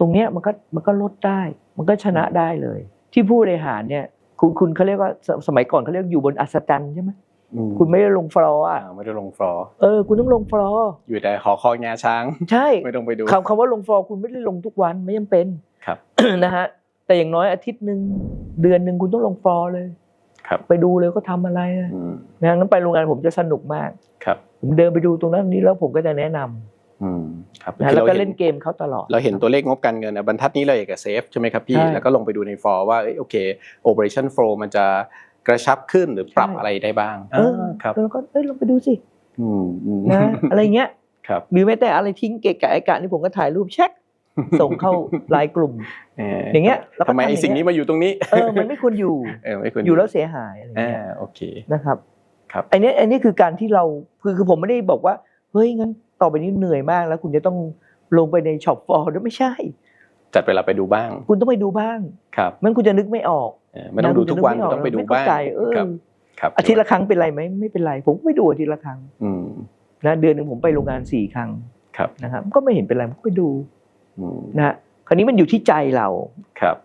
ตรงเนี้ยมันก็มันก็ลดได้ มันก็ชนะได้เลย ที่ผู้บริหารเนี่ย คุณคุณเขาเรียกว่าสสมัยก่อนเขาเรียกอยู่บนอัศจรรย์ใช่ไหมอืมคุณไม่ได้ลงฟลอร์อ่าอะไม่ได้ลงฟลอร์เออคุณต้องลงฟลอร์อยู่แต่หอคอยงาช้าง ใช่ ไม่ต้องไปดู คำคำว่าลงฟลอร์คุณไม่ได้ลงทุกวันไม่จำเป็น ครับ นะฮะแต่อย่างน้อยอาทิตย์หนึ่งเดือนหนึ่งคุณต้องลงฟลอร์เลย ครับ ไปดูเลยก็ทำอะไรนะอืมนะงั้นไปโรงงานผมจะสนุกมาก ครับ ผมเดินไปดูตรงนั้นนี้แล้วผมก็จะแนะนำ อืมครับนะคือแล้วก็ราห็เล่นเกมเขาตลอด เราเห็นตัวเลขงบการเงินนะบรรทัดนี้เลยกับเซฟใช่ไหมครับพี่ใช่แล้วก็ลงไปดูในฟอร์ว่าเอ้ยโอเค operation flow มันจะกระชับขึ้นหรือปรับใช่อะไรได้บ้างเออครับแล้วก็เอ้ยลงไปดูสิอืมอืมนะอะไรเงี้ยครับหรือแม้แต่อะไรทิ้งเกะกะไอ้กะนี่ผมก็ถ่ายรูปเช็คส่งเข้าไลน์กลุ่มเอออย่างเงี้ยแล้วก็ทำไมไอ้ทำอย่างเงี้ยสิ่งนี้มาอยู่ตรงนี้เออมันไม่ควรอยู่เออไม่ควรอยู่แล้วเสียหายอะไรอ่าเงี้ยโอเคนะครับ ครับอันเนี้ยอันนี้คือการที่เราคือคือผมไม่ได้บอกว่าเฮ้ยงั้น ต่อไปนี้เหนื่อยมากแล้วคุณจะต้องลงไปในช็อปฟอร์ด้วยไม่ใช่ จัดเวลาไปดูบ้าง คุณต้องไปดูบ้างครับมันคุณจะนึกไม่ออกเออไม่ต้องดูทุกวันคุณจะต้องไปดูม่เข้บ้างใจเออครับครับอาทิตย์ละครั้งเป็นไรไหมไม่เป็นไร ผมก็ไม่ดูอาทิตย์ละครั้งอืมนะเดือนหนึ่งผมไปโรงงานสี่ครั้งครับนะครับ ก็ไม่เห็นเป็นไรผมก็ไปดูอืมนะฮะคราวนี้มันอยู่ที่ใจเราครับ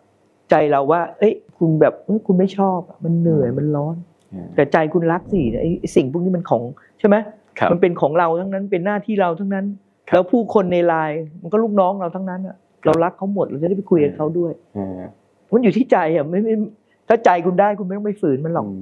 ใจเราว่า เอ้ย คุณแบบเอ้ยคุณไม่ชอบอะมันเหนื่อยมันร้อนอืมแต่ใจคุณรักสิไอ้ไอ้สิ่งพวกนี้มันของใช่ไหมครับ มันเป็นของเราทั้งนั้นเป็นหน้าที่เราทั้งนั้นครับแล้วผู้คนในไลน์มันก็ลูกน้องเราทั้งนั้นอะเรารักเขาหมดเราจะได้ไปคุยกับเขาด้วยเออมันอยู่ที่ใจอะไม่ไม่ถ้าใจคุณได้คุณไม่ต้องไปฝืนมันหรอกอืม